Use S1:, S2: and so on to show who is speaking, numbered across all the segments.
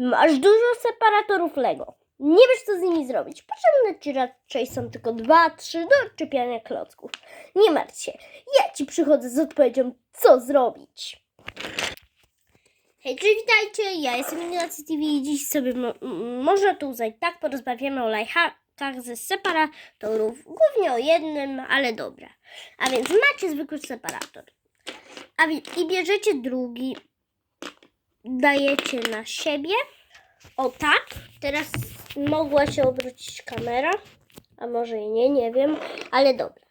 S1: Masz dużo separatorów Lego. Nie wiesz, co z nimi zrobić. Potrzebne ci raczej są tylko dwa, trzy do odczepiania klocków. Nie martw się. Ja ci przychodzę z odpowiedzią, co zrobić. Hej, cześć, witajcie. Ja jestem Ignacy TV i dziś sobie mo- można tu uznać tak, porozmawiamy o lifehackach ze separatorów. Głównie o jednym, ale dobra. A więc macie zwykły separator. A i bierzecie drugi, dajecie na siebie. O tak. Teraz mogła się obrócić kamera. A może i nie, nie wiem. Ale dobra.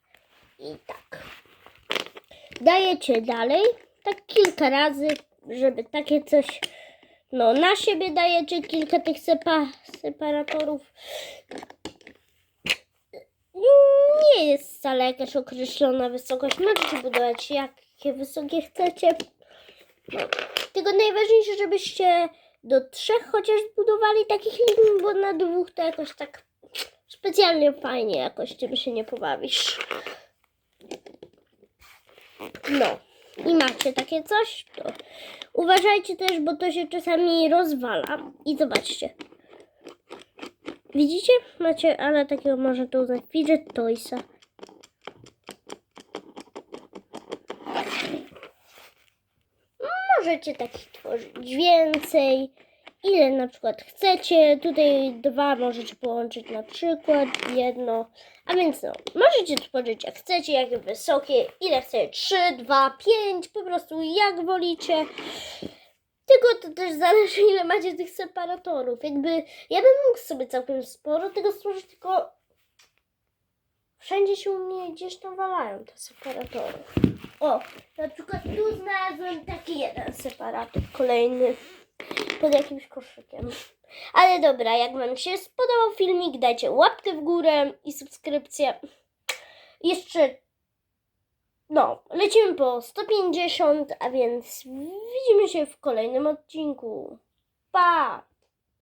S1: I tak. Dajecie dalej. Tak kilka razy, żeby takie coś. No, na siebie dajecie kilka tych sepa, separatorów. Nie jest wcale jakaś określona wysokość. Możecie budować jakie wysokie chcecie. No. Tylko najważniejsze, żebyście do trzech chociaż budowali takich linii, bo na dwóch to jakoś tak specjalnie fajnie jakoś tym się nie pobawisz. No. I macie takie coś, to uważajcie też, bo to się czasami rozwala. I zobaczcie. Widzicie? Macie, ale takiego może to uznać fidget toysa. Możecie takich tworzyć więcej, ile na przykład chcecie. Tutaj dwa możecie połączyć na przykład jedno. A więc no, możecie tworzyć jak chcecie, jak wysokie, ile chcecie. Trzy, dwa, pięć, po prostu jak wolicie. Tylko to też zależy ile macie tych separatorów. Jakby ja bym mógł sobie całkiem sporo tego stworzyć, tylko wszędzie się u mnie gdzieś tam walają te separatory. O, na przykład tu znalazłem taki jeden separator, kolejny pod jakimś koszykiem. Ale dobra, jak Wam się spodobał filmik, dajcie łapkę w górę i subskrypcję. Jeszcze, no, lecimy po 150, a więc widzimy się w kolejnym odcinku. Pa!